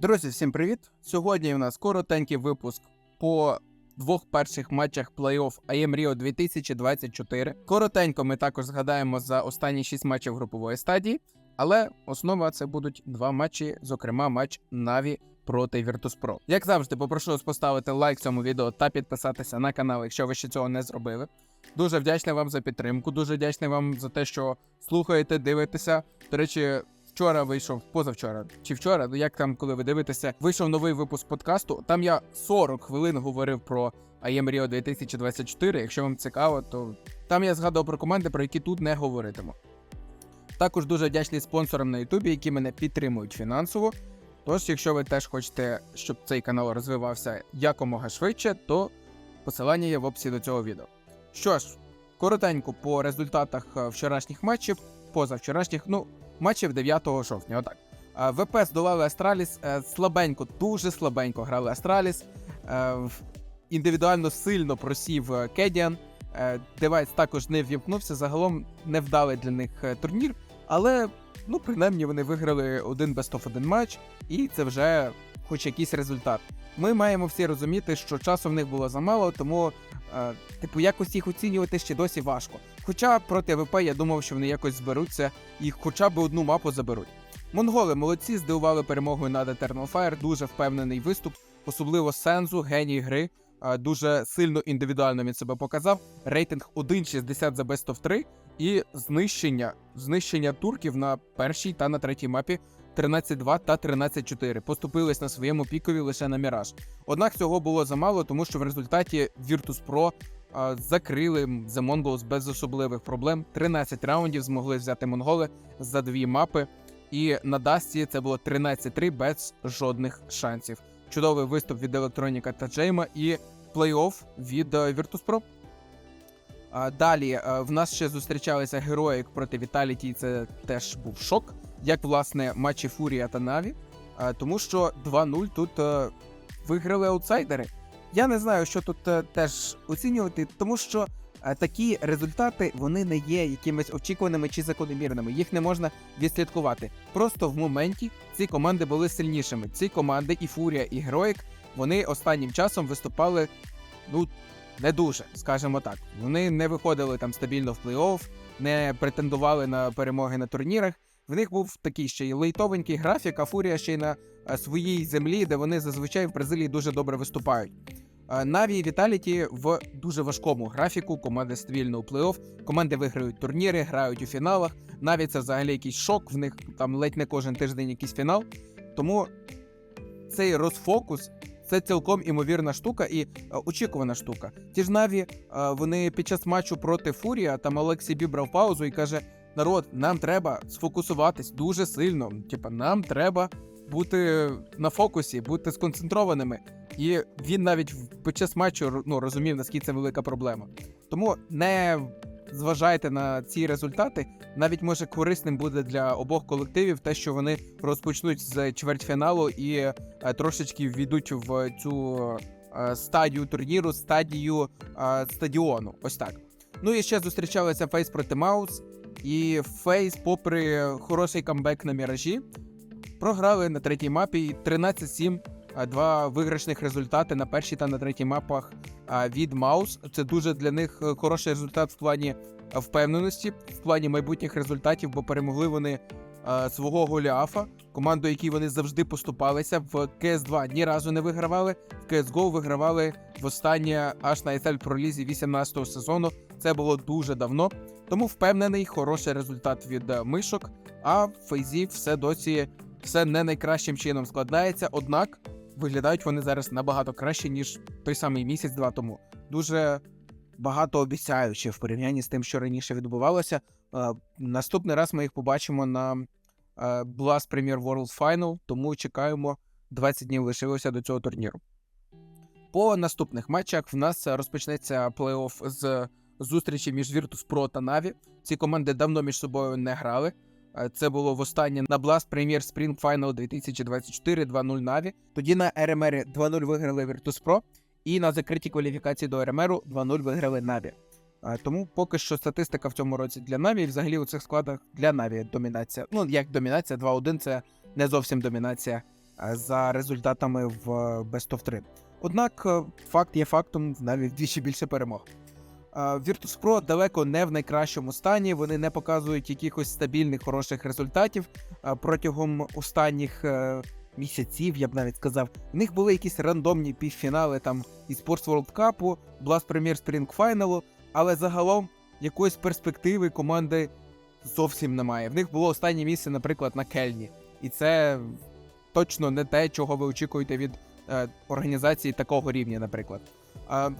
Друзі, всім привіт! Сьогодні у нас коротенький випуск по двох перших матчах плей-офф АЄМ Ріо 2024. Коротенько ми також згадаємо за останні шість матчів групової стадії, але основа це будуть два матчі, зокрема матч Наві проти Virtus.pro. Як завжди, попрошу вас поставити лайк цьому відео та підписатися на канал, якщо ви ще цього не зробили. Дуже вдячний вам за підтримку, дуже вдячний вам за те, що слухаєте, дивитеся. До речі, вчора вийшов, позавчора чи вчора, ну як там, коли ви дивитеся, вийшов новий випуск подкасту. Там я 40 хвилин говорив про IEM Rio 2024. Якщо вам цікаво, то там я згадував про команди, про які тут не говоритиму. Також дуже вдячний спонсорам на Ютубі, які мене підтримують фінансово. Тож, якщо ви теж хочете, щоб цей канал розвивався якомога швидше, то посилання є в описі до цього відео. Що ж, коротенько по результатах е, вчорашніх матчів, позавчорашніх, ну, матчів 9 жовтня. Отак. Е, ВП здолали Астраліс е, слабенько, дуже слабенько грали Астраліс. Е, Індивідуально сильно просів Кедіан. Девайс також не ввімкнувся. Загалом невдалий для них турнір, але ну, принаймні вони виграли один of один матч, і це вже хоч якийсь результат. Ми маємо всі розуміти, що часу в них було замало, тому е, типу якось їх оцінювати ще досі важко. Хоча проти ВП я думав, що вони якось зберуться і хоча б одну мапу заберуть. Монголи молодці здивували перемогою над Eternal Fire, дуже впевнений виступ, особливо Сензу, геній гри. е, Дуже сильно індивідуально він себе показав. Рейтинг 1.60 за Best of 3 і знищення, знищення турків на першій та на третій мапі 13-2 та 13-4. Поступились на своєму пікові лише на Міраж. Однак цього було замало, тому що в результаті Virtus.pro закрили The Mongols без особливих проблем. 13 раундів змогли взяти монголи за дві мапи. І на Дасті це було 13-3 без жодних шансів. Чудовий виступ від Електроніка та Джейма і плей-офф від е, Virtus.pro. Далі е, в нас ще зустрічалися Героїк проти Віталіті. і Це теж був шок, як власне матчі Фурія та Наві. Тому що 2-0 тут е, виграли аутсайдери. Я не знаю, що тут е, теж оцінювати, тому що е, такі результати вони не є якимись очікуваними чи закономірними. Їх не можна відслідкувати. Просто в моменті ці команди були сильнішими. Ці команди, і Фурія, і Героїк, вони останнім часом виступали ну не дуже, скажімо так. Вони не виходили там стабільно в плей-офф, не претендували на перемоги на турнірах. В них був такий ще й лейтовенький графік, а Фурія ще й на е, своїй землі, де вони зазвичай в Бразилії дуже добре виступають. Е, Наві і Віталіті в дуже важкому графіку. Команди стабільно у плей-офф, команди виграють турніри, грають у фіналах. Наві це взагалі якийсь шок. В них там ледь не кожен тиждень якийсь фінал. Тому цей розфокус це цілком імовірна штука і е, очікувана штука. Ті ж Наві, вони під час матчу проти Фурія, там Олексій Бі брав паузу і каже: народ, нам треба сфокусуватись дуже сильно. Типа, нам треба бути на фокусі, бути сконцентрованими. І він навіть під час матчу ну, розумів, наскільки це велика проблема. Тому не зважайте на ці результати. Навіть може корисним буде для обох колективів те, що вони розпочнуть з чвертьфіналу і е, трошечки війдуть в цю е, стадію турніру, стадію е, стадіону. Ось так. Ну і ще зустрічалися Фейс проти Маус. І Фейс, попри хороший камбек на міражі, програли на третій мапі і 13-7. Два виграшних результати на першій та на третій мапах від Маус. Це дуже для них е, хороший результат в плані е, впевненості, в плані майбутніх результатів, бо перемогли вони е, свого Голіафа, команду, якій вони завжди поступалися. В CS2 ні разу не вигравали. В CSGO вигравали востаннє аж на ESL пролізі 18-го сезону. Це було дуже давно. Тому впевнений, хороший результат від е, мишок. А в Фейзі все досі все не найкращим чином складається. Однак виглядають вони зараз набагато краще, ніж той самий місяць-два тому. Дуже багато обіцяючи в порівнянні з тим, що раніше відбувалося. Е, Наступний раз ми їх побачимо на е, Blast Premier World Final, тому чекаємо 20 днів лишилося до цього турніру. По наступних матчах в нас розпочнеться плей-офф з зустрічі між Virtus.pro та Na'Vi. Ці команди давно між собою не грали. Е, Це було востаннє на Blast Premier Spring Final 2024 2-0 Na'Vi. Тоді на RMR 2-0 виграли Virtus.pro, і на закритій кваліфікації до РМР 2-0 виграли Na'Vi. Е, Тому поки що статистика в цьому році для Na'Vi, і взагалі у цих складах для Na'Vi домінація. Ну, як домінація, 2-1 це не зовсім домінація е, за результатами в Best of 3. Однак факт є фактом, навіть вдвічі більше перемог. Virtus.pro далеко не в найкращому стані. Вони не показують якихось стабільних хороших результатів протягом останніх е, місяців, я б навіть сказав. В них були якісь рандомні півфінали там і Sports World Cup, Blast Premier Spring Final, але загалом якоїсь перспективи команди зовсім немає. В них було останнє місце, наприклад, на Кельні. І це точно не те, чого ви очікуєте від е, організації такого рівня, наприклад.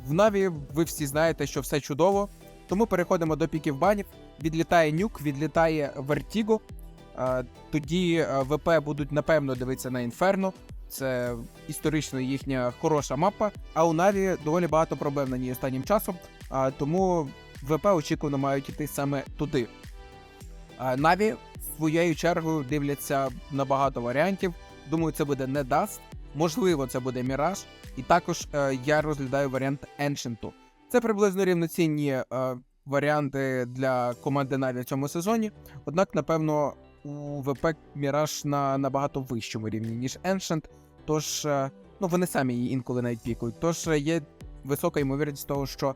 В Наві ви всі знаєте, що все чудово. Тому переходимо до піків банів. Відлітає нюк, відлітає Вертіго. Тоді е, ВП будуть напевно дивитися на Інферно. Це історично їхня хороша мапа. А у Наві доволі багато проблем на ній останнім часом. Тому ВП очікувано мають іти саме туди. Наві своєю чергою дивляться на багато варіантів. Думаю, це буде не Даст. Можливо, це буде Міраж. І також е, я розглядаю варіант Ancient. Це приблизно рівноцінні е, варіанти для команди Na'Vi в цьому сезоні. Однак, напевно, у ВП Міраж на набагато вищому рівні, ніж Ancient. Тож, е, ну вони самі її інколи навіть пікують. Тож е, є висока ймовірність того, що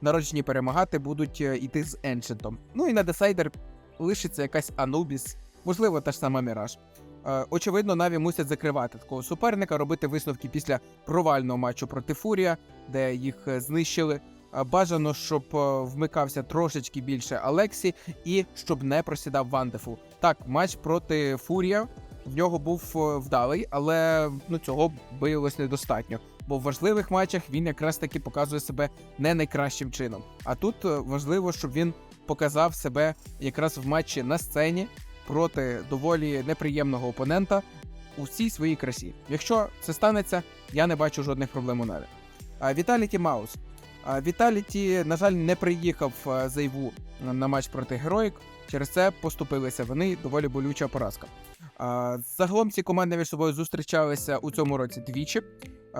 народжені перемагати будуть е, йти з Ancient. Ну і на десайдер лишиться якась Anubis, можливо, та ж сама Міраж. Е, Очевидно, Наві мусять закривати такого суперника, робити висновки після провального матчу проти Фурія, де їх е, знищили. Е, Бажано, щоб вмикався трошечки більше Алексі і щоб не просідав Вандефул. Так, матч проти Фурія в нього був вдалий, але ну цього виявилось недостатньо. Бо в важливих матчах він якраз таки показує себе не найкращим чином. А тут важливо, щоб він показав себе якраз в матчі на сцені проти доволі неприємного опонента у всій своїй красі. Якщо це станеться, я не бачу жодних проблем у Наві. Віталіті Маус. Віталіті, на жаль, не приїхав за Іву на матч проти Героїк. Через це поступилися вони доволі болюча поразка. Загалом ці команди між собою зустрічалися у цьому році двічі.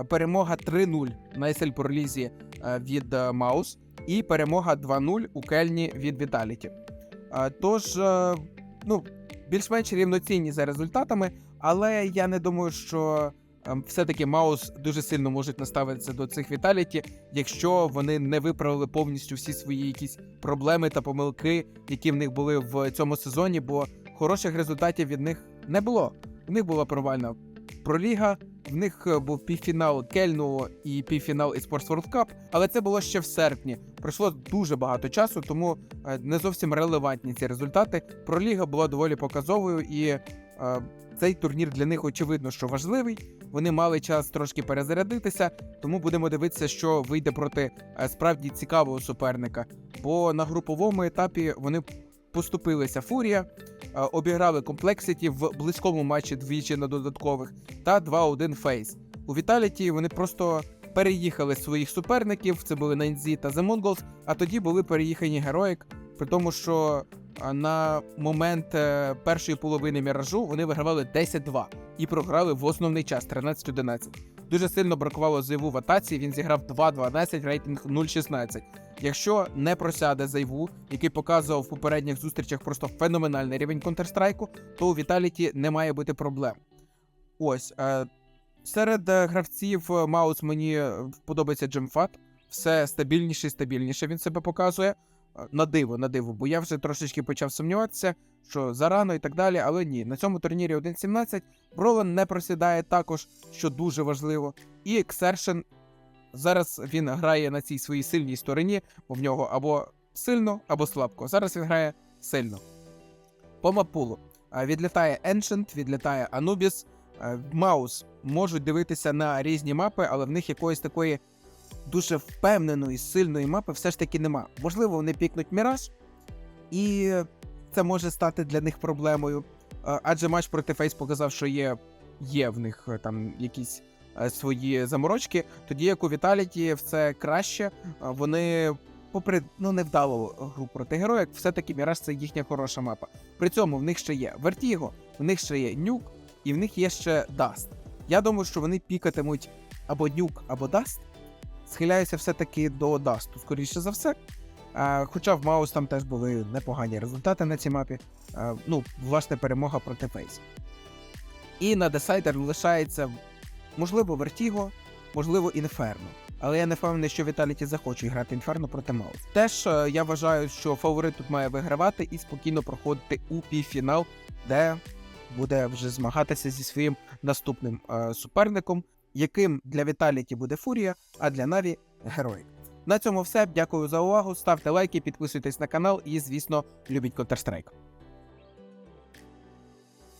Перемога 3-0 на SL Pro Лізі е, від Маус і перемога 2-0 у Кельні від Віталіті. Тож, ну, більш-менш рівноцінні за результатами, але я не думаю, що ем, все-таки Маус дуже сильно можуть наставитися до цих Віталіті, якщо вони не виправили повністю всі свої якісь проблеми та помилки, які в них були в цьому сезоні, бо хороших результатів від них не було. В них була провальна проліга. В них е, був півфінал Кельну і півфінал eSports World Cup, але це було ще в серпні. Пройшло дуже багато часу, тому е, не зовсім релевантні ці результати. Проліга була доволі показовою, і е, цей турнір для них очевидно, що важливий. Вони мали час трошки перезарядитися, тому будемо дивитися, що вийде проти е, справді цікавого суперника. Бо на груповому етапі вони поступилися Фурія, е, обіграли комплексіті в близькому матчі двічі на додаткових та 2-1 фейс. У Віталіті вони просто переїхали своїх суперників. Це були Найнзі та The Mongols, а тоді були переїхані Героїк, при тому, що на момент е, першої половини міражу вони вигравали 10-2 і програли в основний час 13-11. Дуже сильно бракувало Зайву в атаці. Він зіграв 2-12, рейтинг 0-16. Якщо не просяде Зайву, який показував в попередніх зустрічах просто феноменальний рівень Counter-Strike, то у Віталіті не має бути проблем. Ось е, серед е, гравців е, Маус мені е, подобається Джемфат. Все стабільніше і стабільніше він себе показує. На диво, на диво, бо я вже трошечки почав сумніватися, що зарано і так далі, але ні. На цьому турнірі 1.17 Бролан не просідає також, що дуже важливо. І Ексершен зараз він грає на цій своїй сильній стороні, бо в нього або сильно, або слабко. Зараз він грає сильно. По мапулу. Відлітає Ancient, відлітає Anubis. Е, Маус можуть дивитися на різні мапи, але в них якоїсь такої дуже впевненої, сильної мапи все ж таки нема. Можливо, вони пікнуть Міраж, і це може стати для них проблемою. Е, Адже матч проти Фейс показав, що є, є в них е, там якісь свої заморочки. Тоді як у Віталіті все краще. Вони, попри ну, невдалу гру проти героїк, все-таки Міраж це їхня хороша мапа. При цьому в них ще є Вертіго, в них ще є Нюк, і в них є ще Даст. Я думаю, що вони пікатимуть або Нюк, або Даст. Схиляюся все-таки до Дасту, скоріше за все. А, хоча в Маус там теж були непогані результати на цій мапі. А, ну, власне, перемога проти Фейс. І на десайдер лишається можливо Вертіго, можливо, Інферно. Але я не впевнений, що Віталіті захочуть грати Інферно проти Маус. Теж е, я вважаю, що фаворит тут має вигравати і спокійно проходити у півфінал, де буде вже змагатися зі своїм наступним е, суперником, яким для Віталіті буде Фурія, а для Наві Герой. На цьому все. Дякую за увагу. Ставте лайки, підписуйтесь на канал і, звісно, любіть Counter-Strike.